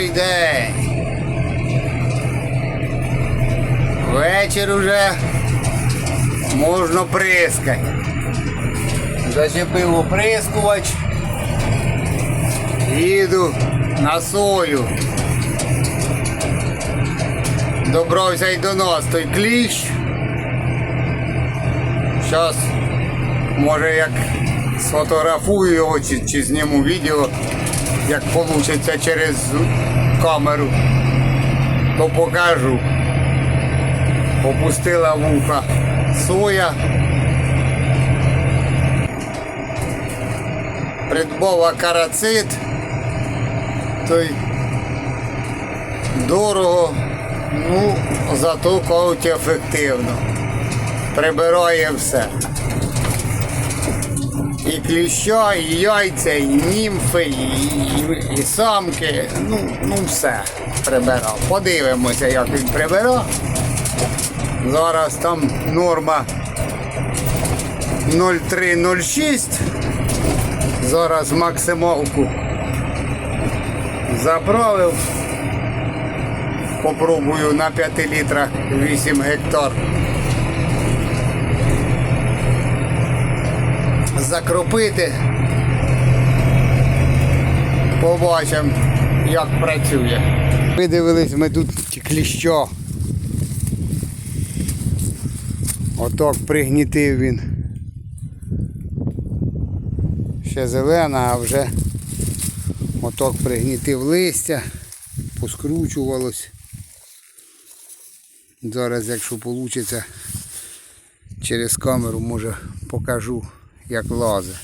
Добрий день. Вечір уже можна прискати. Зачепив оприскувач. Їду на сою. Добрався й до нас той кліщ. Зараз, може, як сфотографую його чи, чи зніму відео, як вийде через камеру, то покажу. Опустила вуха соя. Придбала карацит. Той дорого, ну, зато кажуть ефективно. Прибирає все. І кліща, і яйця, і німфи, і, і самки. Ну, ну все прибирав. Подивимося, як він прибирав. Зараз там норма 0,306. Зараз максималку заправив. Попробую на 5 літрах 8 гектар. Закропити. Побачимо, як працює. Видивились ми тут кліща. Отак пригнітив він. Ще зелена, а вже отак пригнітив листя, поскручувалось. Зараз, якщо вийде, через камеру може покажу, як лазе.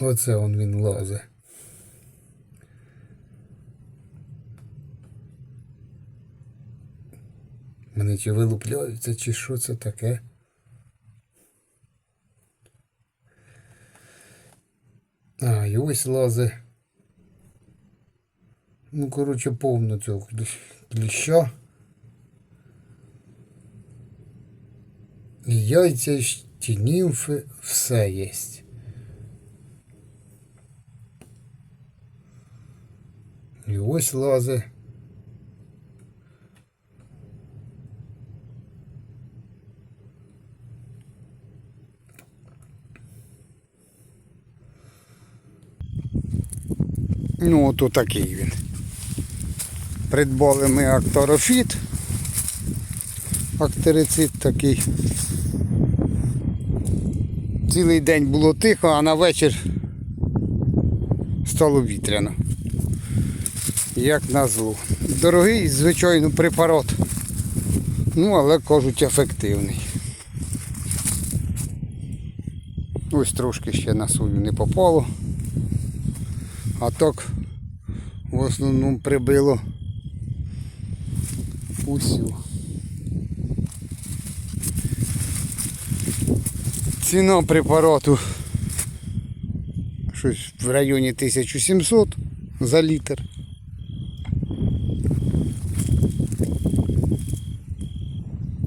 Оце он він лазе. Мене чи вилупляються, чи що це таке? А, і ось лазе. Ну, коротше, повно цього кліщ- кліща. І яйця, і ті німфи, все єсть. І ось лазе. Ну, от отакий він. Придбали ми акторофіт. Актерицид такий. Цілий день було тихо, а на вечір стало вітряно. Як назло. Дорогий, звичайно, препарат. Ну, але кажуть, ефективний. Ось трошки ще на сою не попало. А так в основному прибило усю. Ціна препарату щось в районі 1700 за літр.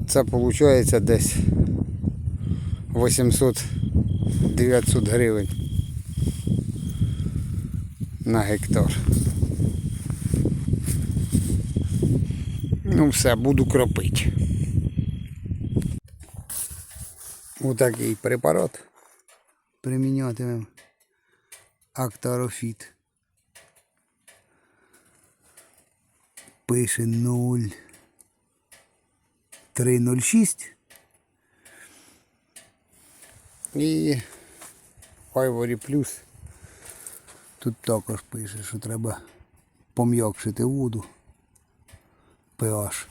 Це виходить десь 800-900 гривень на гектар. Ну все, буду кропити. Отакий препарат. Примінятимемо акторофіт. Пише 0 306 і Ivory Plus. Тут також пише, що треба пом'якшити воду. pH.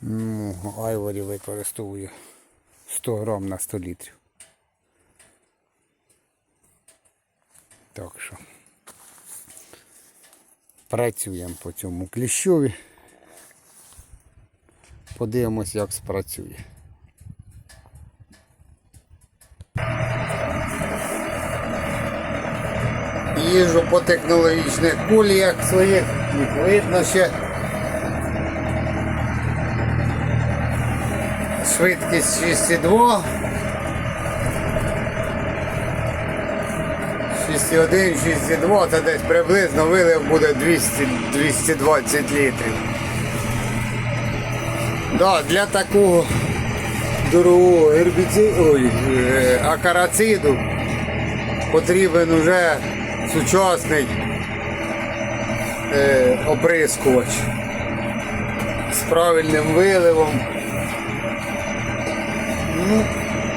Ну, Айворі використовую 100 грам на 100 літрів. Так що працюємо по цьому кліщові. Подивимось, як спрацює. Їжу по технологічних куліях своїх, їх видно ще. Швидкість 6,2. 6,1, 6,2, це десь приблизно вилив буде 200, 220 літрів. Да, для такого дорогого гербіциду, е, акарациду потрібен уже сучасний е, оприскувач з правильним виливом. Ну,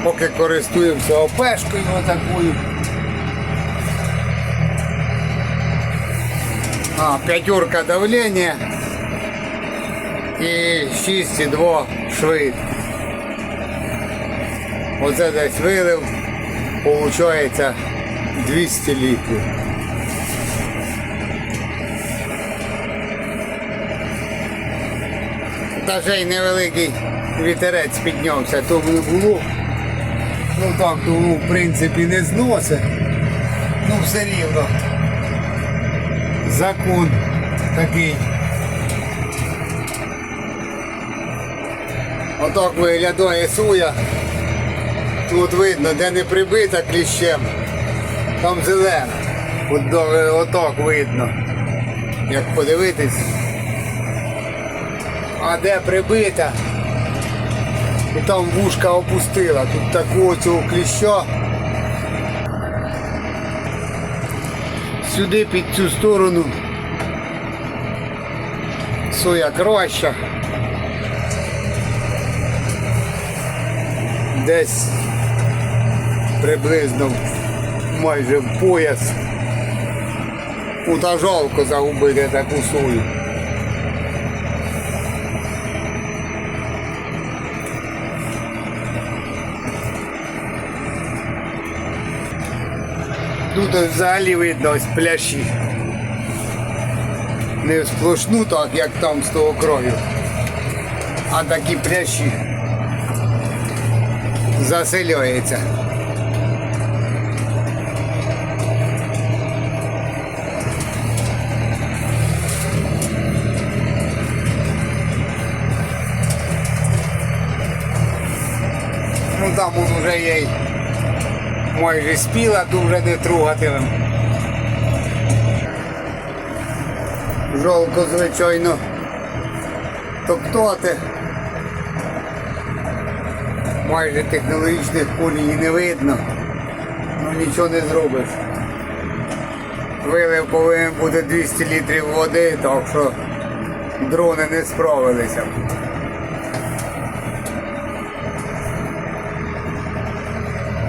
поки користуємося опешкою отакою. А, п'ятерка давлення і 6,2 швид. Оце десь вилив, виходить 200 літрів. Й невеликий вітерець піднявся, то не було. Ну так, тому в принципі не зносить. Ну все рівно. Закон такий. Отак виглядає суя. Тут видно, де не прибита кліщем, там зелена. От, отак видно. Як подивитись. А де прибита? І там вушка опустила. Тут такого цього кліща. Сюди під цю сторону. Соя краща. Десь приблизно майже в пояс. У жалко загубити таку сою. Тут ось взагалі видно ось пляші. Не сплошну так, як там з того краю, а такі пляші заселяється. Ну там он уже є майже спіла, вже не трогатимем. Жолко, звичайно, топтати. Майже технологічних колій не видно. Ну нічого не зробиш. Вилив повинен бути 200 літрів води, так що дрони не справилися.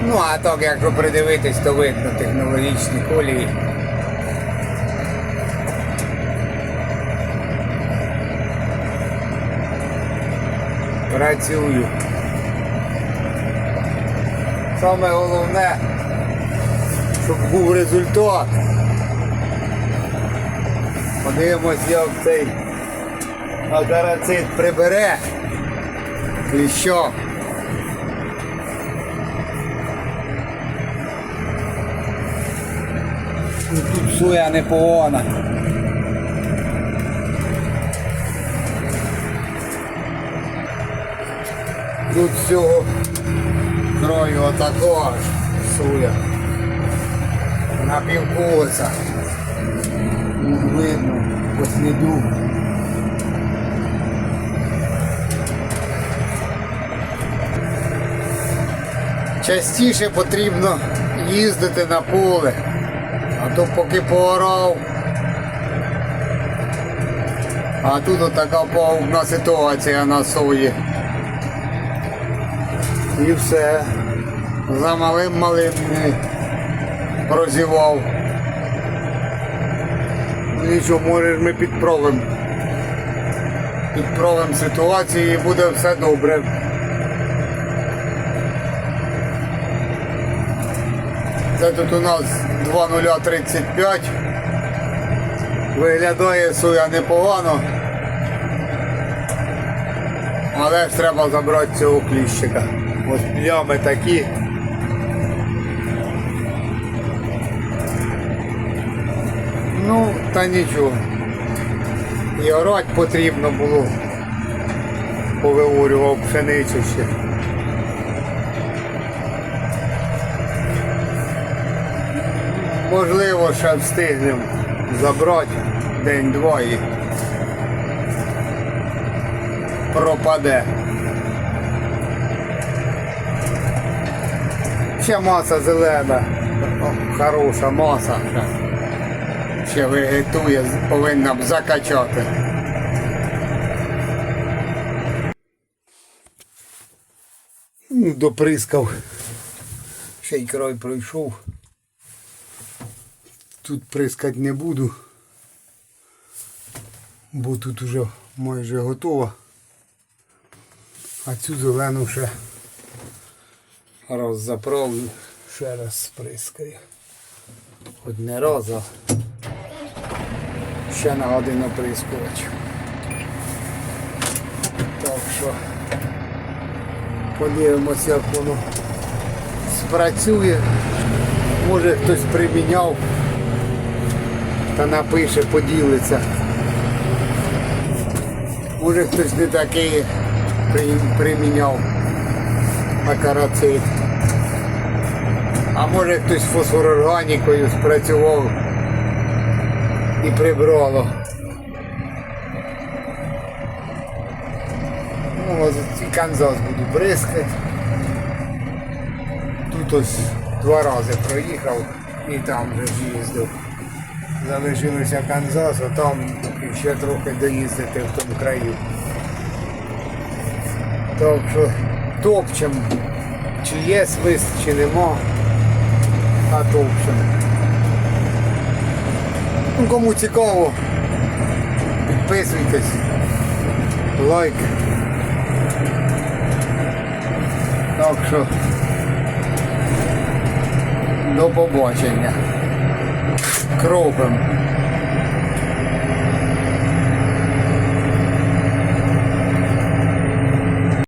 Ну а так, якщо придивитись, то видно технологічні колії. Працюю. Саме головне, щоб був результат. Подивимось, як цей агарацит прибере. І що? Тут соя непогана. Тут всього крою отакого ж суя. На півкоса. Ну, Видно, по сліду. Частіше потрібно їздити на поле, а то поки поорав. А тут отака пагубна ситуація на сої. І все. За малим малим не прозівав. Нічого, може ми підправимо. Підправимо ситуацію і буде все добре. Тут у нас 2035. Виглядає соя непогано. Але ж треба забрати цього кліщика. Ось плями такі. Ну, та нічого. І орати потрібно було. повиворював пшеницю ще. Можливо, ще встигнемо забрати день-два пропаде. Ще маса зелена, хороша маса. Ще вегетує, повинна б закачати. Ну, Доприскав. Ще й край пройшов. Тут прискати не буду, бо тут уже майже готова. А цю зелену ще раз заправлю, ще раз сприскаю. Хоч не раз, а ще на один оприскувач. Так що подивимося, як воно спрацює. Може хтось приміняв та напише, поділиться. Може хтось не такий приміняв акарацит. А може хтось фосфорорганікою спрацював і прибрало. Ну, цей канзас буду бризкати. Тут ось два рази проїхав і там вже ж їздив. Залишилося Канзас, а там ще трохи доїздити в тому краю. Так що топчем, чи є свист, чи нема, а топчем. Ну, кому цікаво, підписуйтесь, лайк. Так що до побачення. Кропим.